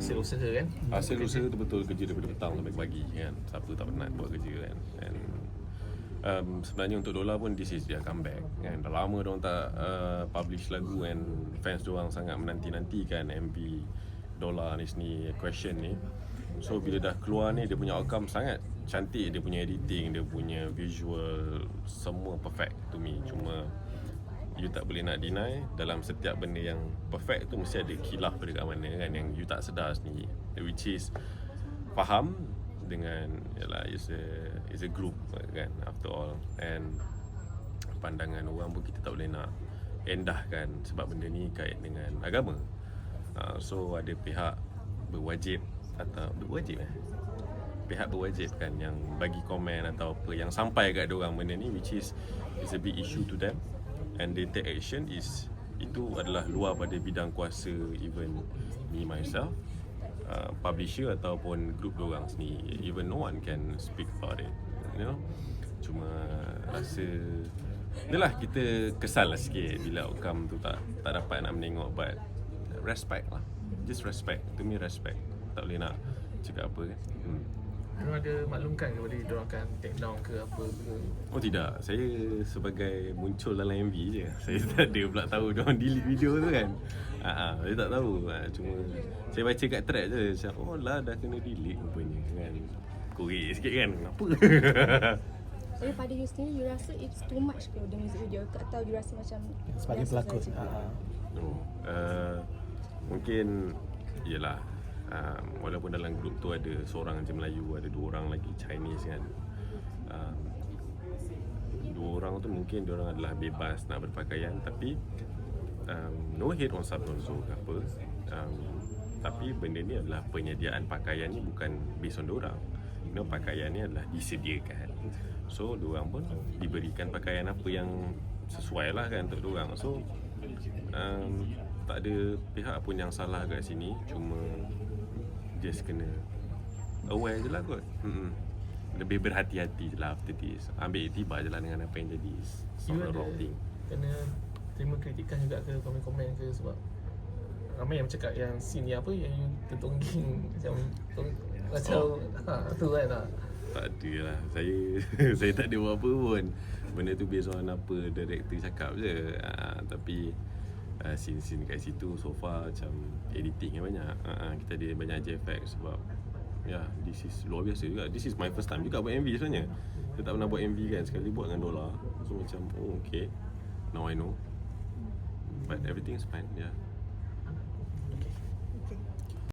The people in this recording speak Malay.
hasil usaha kan Hasil usaha tu betul kerja daripada petang sampai pagi kan. Siapa tak penat buat kerja kan. And um, sebenarnya untuk Dola pun this is their comeback kan. Dah lama diorang tak uh, publish lagu and fans diorang sangat menanti-nantikan MV Dola ni sini question ni. So bila dah keluar ni dia punya outcome sangat cantik dia punya editing, dia punya visual semua perfect to me. Cuma you tak boleh nak deny dalam setiap benda yang perfect tu mesti ada khilaf dekat mana kan yang you tak sedar sendiri. Which is faham dengan yalah is a is a group kan after all. And pandangan orang pun kita tak boleh nak endahkan sebab benda ni kait dengan agama. Uh, so ada pihak berwajib atau berwajib eh? Pihak berwajib kan yang bagi komen atau apa yang sampai kat orang benda ni which is is a big issue to them and they take action is itu adalah luar pada bidang kuasa even me myself uh, publisher ataupun group orang sendiri. Even no one can speak about it you know. Cuma rasa Inilah kita kesal lah sikit bila outcome tu tak tak dapat nak menengok but respect lah. Just respect to me respect. Tak boleh nak cakap apa. Kan hmm. Diorang ada maklumkan kepada diorang akan take down ke apa ke? Oh tidak, saya sebagai muncul dalam MV je. Saya tak ada pula tahu diorang delete video tu kan. Ha, ha, Saya tak tahu, ha, cuma saya baca kat track je. Macam, oh lah dah kena delete rupanya kan. Korek sikit kan, apa? Jadi pada you sendiri, you rasa it's too much ke the music video? Atau you rasa macam Sebagai pelakon. ah, oh, uh, Mungkin, yelah um, Walaupun dalam grup tu ada seorang je Melayu Ada dua orang lagi Chinese kan. Um, Dua orang tu mungkin dia orang adalah bebas nak berpakaian Tapi um, no hate on Sablonzo ke apa. Um, Tapi benda ni adalah penyediaan pakaian ni bukan based on diorang You know, pakaian ni adalah disediakan. So, diorang pun diberikan pakaian apa yang sesuai lah kan untuk diorang So, um, tak ada pihak pun yang salah kat sini. Cuma just kena aware je lah kot. Mm-mm. Lebih berhati-hati je lah after this. Ambil iktibar je lah dengan apa yang jadi. It's not a wrong thing. kena terima kritikan juga ke komen-komen ke sebab ramai yang cakap yang scene ni apa yang you tertongging macam tong, macam Oh. ha, tu kan ha. Tak ada lah. Saya saya tak ada buat apa pun. Benda tu based on apa director cakap je. Ha, Tapi uh, Scene-scene kat situ so far macam editing yang banyak. Ha, Kita ada banyak JFX sebab Ya, yeah, this is luar biasa juga. This is my first time juga buat MV sebenarnya. Saya tak pernah buat MV kan Sekali buat dengan Dola So macam, oh okay. Now I know. But everything is fine, yeah